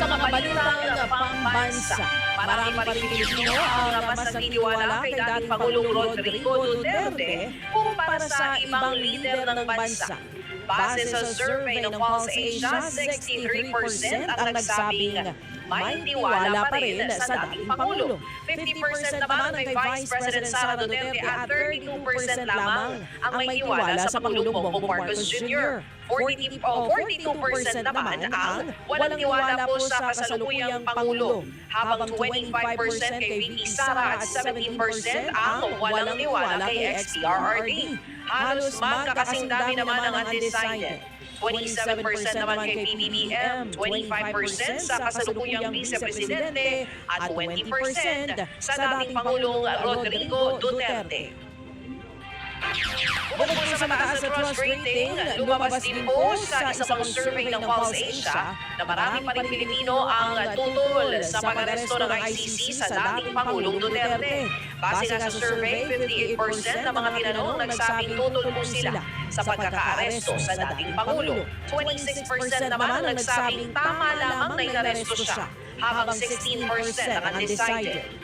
sa mga balitang pambansa. Marami pa rin Pilipino ang mas naniniwala kay dating Pangulong Rodrigo Duterte kumpara sa ibang lider ng bansa. Base sa survey ng Pulse Asia, 63% ang nagsabing may tiwala pa rin sa dating Pangulo. 50% naman kay Vice President Sara Duterte at 32% lamang ang may tiwala sa Pangulong Bongbong Marcos Jr. 40, oh, 42% naman ang walang tiwala po sa kasalukuyang Pangulo, habang 25% kay VP Sara at 17% ang walang tiwala kay XPRRD. Halos magkakasing dami naman ang undecided. 27% naman kay PBBM, 25% sa kasalukuyang Vice Presidente at 20% sa dating Pangulong Rodrigo Duterte. Bukod po sa mataas na trust rating, lumabas din po sa isang survey ng Pulse Asia na marami pa rin Pilipino ang tutol sa pag-aresto ng ICC sa dating Pangulong Duterte. Base nga sa survey, 58% ng mga tinanong nagsabing tutol po sila sa pagkakaaresto sa dating Pangulo. 26% naman ang nagsabing tama lamang na inaresto siya, habang 16% ang undecided.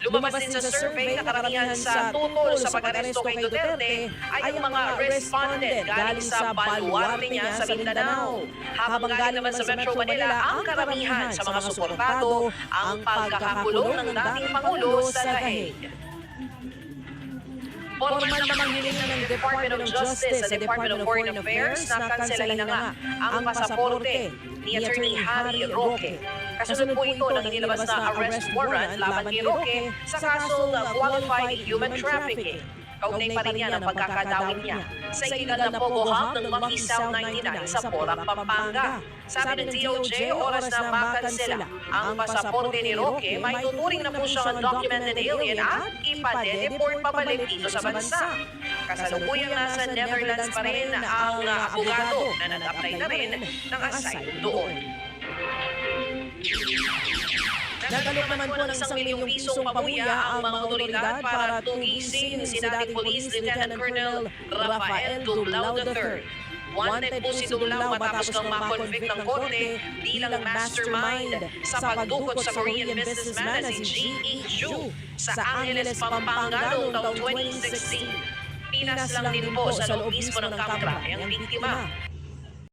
Lumabas din sa survey na karamihan sa tutol sa pag-aresto kay Duterte ay ang mga respondent galing sa baluarte niya sa Mindanao. Habang galing naman sa Metro Manila ang karamihan sa mga suportado ang pagkakakulong ng dating Pangulo sa Lahig. Formal namang hiling na ng Department of Justice sa Department of Foreign Affairs na kanselahin na nga ang pasaporte ni Attorney Harry Roque. Kasunod po ito ng inilabas na arrest warrant laban kay Roque sa kasong qualified human trafficking. Kaugnay pa rin yan ang pagkakadawit niya sa iligal na pogohang ng Monkey Sound 99 sa Porac, Pampanga. Sabi ng DOJ, oras na makansela ang pasaporte ni Roque, may tuturing na po siyang undocumented alien at ipadedeport pabalik dito sa bansa. Kasalukuyang nasa Netherlands pa rin ang abogado na nag-apply na rin ng asylum doon. Nagalok naman po ng isang milyong pisong pabuya ang mga otoridad para tugisin si dating Police Lieutenant Colonel Rafael Dublao III. Wanted po si Dublao matapos kang makonvict ng korte bilang mastermind sa pagdukot sa Korean businessman na si. Ju sa Angeles, Pampanga noong taong 2016. Pinas lang din po sa loob mismo ng kamera ang biktima.